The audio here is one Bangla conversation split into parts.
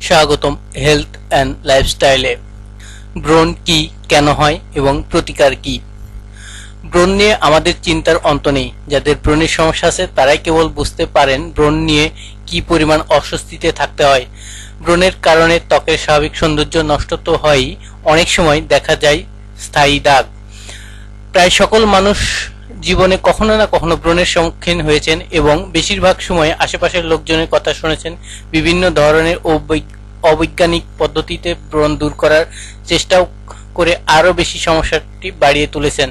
স্বাগতম হেলথ অ্যান্ড লাইফস্টাইলে। ব্রণ কি, কেন হয় এবং প্রতিকার কি? ব্রণ নিয়ে আমাদের চিন্তার অন্ত নেই। যাদের ব্রণের সমস্যা আছে, তারাই কেবল বুঝতে পারেন ব্রণ নিয়ে কি পরিমাণ অস্বস্তিতে থাকতে হয়। ব্রণের কারণে ত্বকের স্বাভাবিক সৌন্দর্য নষ্ট তো হয়ই। অনেক সময় দেখা যায় স্থায়ী দাগ। প্রায় সকল মানুষ জীবনে কখনো না কখনো ব্রণের সম্মুখীন হয়েছেন এবং বেশিরভাগ সময় আশেপাশের লোকজনের কথা শুনেছেন। বিভিন্ন ধরনের অবৈ- অবৈজ্ঞানিক পদ্ধতিতে ব্রণ দূর করার চেষ্টাও করে আরও বেশি সমস্যাটি বাড়িয়ে তুলেছেন।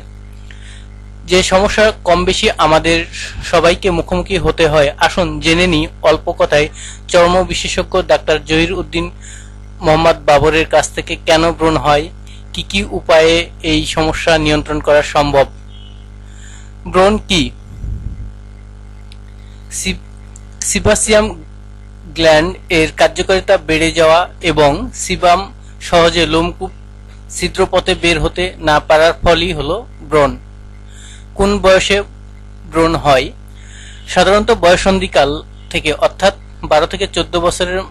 যে সমস্যা কম বেশি আমাদের সবাইকে মুখোমুখি হতে হয়, আসুন জেনে নিই অল্প কথায় চর্ম বিশেষজ্ঞ ডাক্তার জহির উদ্দিন মোহাম্মদ বাবরের কাছ থেকে কেন ব্রণ হয়, কি কি উপায়ে এই সমস্যা নিয়ন্ত্রণ করা সম্ভব? ব্রণ কি? সিবাসিয়াম গ্ল্যান্ড এর কার্যকারিতা বেড়ে যাওয়া এবং সিবাম সহজে লোমকূপ ছিদ্রপথে বের হতে না পারার ফলই হলো ব্রণ। কোন বয়সে ব্রণ হয়? সাধারণত বয়সন্ধিকাল থেকে, অর্থাৎ বারো থেকে চোদ্দ বছরের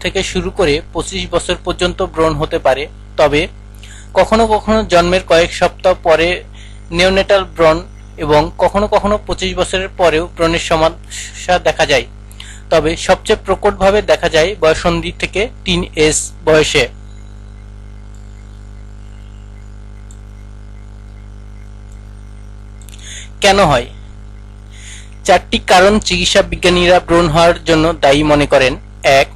থেকে শুরু করে পঁচিশ বছর পর্যন্ত ব্রণ হতে পারে। তবে কখনো কখনো জন্মের কয়েক সপ্তাহ পরে নিওনেটাল ব্রণ এবং কখনো কখনো পঁচিশ বছরের পরেও ব্রণের সমস্যা দেখা যায়। তবে সবচেয়ে প্রকটভাবে দেখা যায় বয়সন্ধি থেকে তিন এস বয়সে। কেন হয়? চারটি কারণ চিকিৎসা বিজ্ঞানীরা ব্রণ হওয়ার জন্য দায়ী মনে করেন। এক,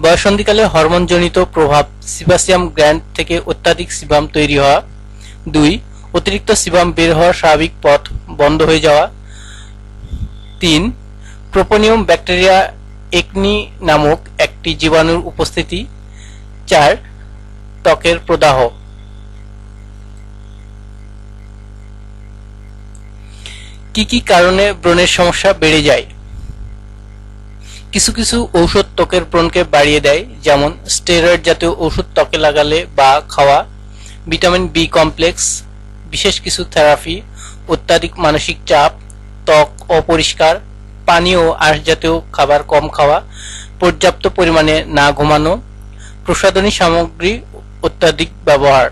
বয়সন্ধিকালে হরমোনজনিত প্রভাব সিবাসিয়াম গ্র্যান্ড থেকে অত্যাধিক সিবাম তৈরি হওয়া। দুই অতিরিক্ত সিবাম বের হওয়ার স্বাভাবিক পথ বন্ধ হয়ে যাওয়া। তিন, প্রোপোনিয়াম ব্যাকটেরিয়া একনি নামক একটি জীবাণুর উপস্থিতি। চার, ত্বকের প্রদাহ। কি কি কারণে ব্রণের সমস্যা বেড়ে যায়? কিছু কিছু ঔষধ ত্বকের ব্রণকে বাড়িয়ে দেয়, যেমন স্টেরয়েড জাতীয় ওষুধ ত্বকে লাগালে বা খাওয়া। ভিটামিন বি কমপ্লেক্স বিশেষ কিছু থেরাপি, অত্যাধিক মানসিক চাপ, ত্বক অপরিষ্কার পানি ও আঁশ জাতীয় খাবার কম খাওয়া, পর্যাপ্ত পরিমাণে না ঘুমানো, প্রসাধনী সামগ্রী অত্যাধিক ব্যবহার।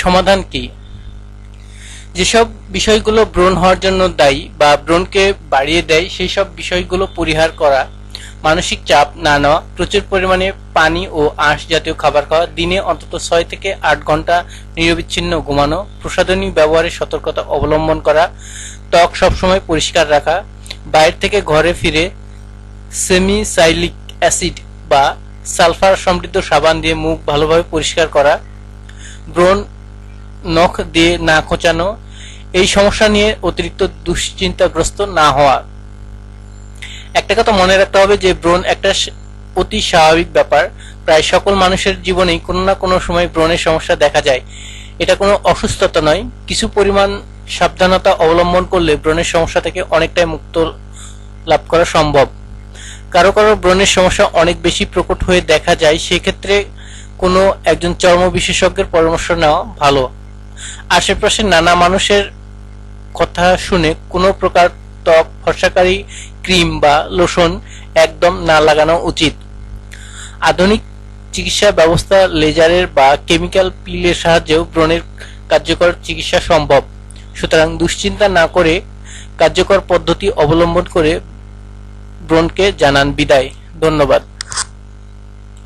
সমাধান কি? যেসব বিষয়গুলো ব্রণ হওয়ার জন্য দায়ী বা ব্রণকে বাড়িয়ে দেয়, সেই সব বিষয়গুলো পরিহার করা, মানসিক চাপ না নেওয়া, প্রচুর পরিমাণে পানি ও আঁশ জাতীয় খাবার খাওয়া, দিনে অন্তত ছয় থেকে আট ঘণ্টা নিরবিচ্ছিন্ন ঘুমানো, প্রসাধনী ব্যবহারের সতর্কতা অবলম্বন করা, ত্বক সবসময় পরিষ্কার রাখা, বাইরে থেকে ঘরে ফিরে সেমিসাইলিক অ্যাসিড বা সালফার সমৃদ্ধ সাবান দিয়ে মুখ ভালোভাবে পরিষ্কার করা ব্রণ নখ দিয়ে না খোঁচানো এই সমস্যা নিয়ে অতিরিক্ত দুশ্চিন্তাগ্রস্ত না হওয়া। একটা কথা মনে রাখতে হবে যে, ব্রণ একটা অতি স্বাভাবিক ব্যাপার। প্রায় সকল মানুষের জীবনেই কোনো না কোনো সময় ব্রণের সমস্যা দেখা যায়। এটা কোনো অসুস্থতা নয়। কিছু পরিমাণ সাবধানতা অবলম্বন করলে ব্রণের সমস্যা থেকে অনেকটাই মুক্ত লাভ করা সম্ভব। কারও কারও ব্রণের সমস্যা অনেক বেশি প্রকট হয়ে দেখা যায়, সেক্ষেত্রে কোনো একজন চর্ম বিশেষজ্ঞের পরামর্শ নেওয়া ভালো। আশেপাশে নানা মানুষের কথা শুনে কোনো প্রকার ত্বক, ফর্সাকারী ক্রিম বা লোশন একদম না লাগানো উচিত। আধুনিক চিকিৎসা ব্যবস্থা লেজারের বা কেমিক্যাল পিলের সাহায্যেও ব্রণের কার্যকর চিকিৎসা সম্ভব। সুতরাং দুশ্চিন্তা না করে কার্যকর পদ্ধতি অবলম্বন করে ব্রণকে জানান বিদায়। ধন্যবাদ।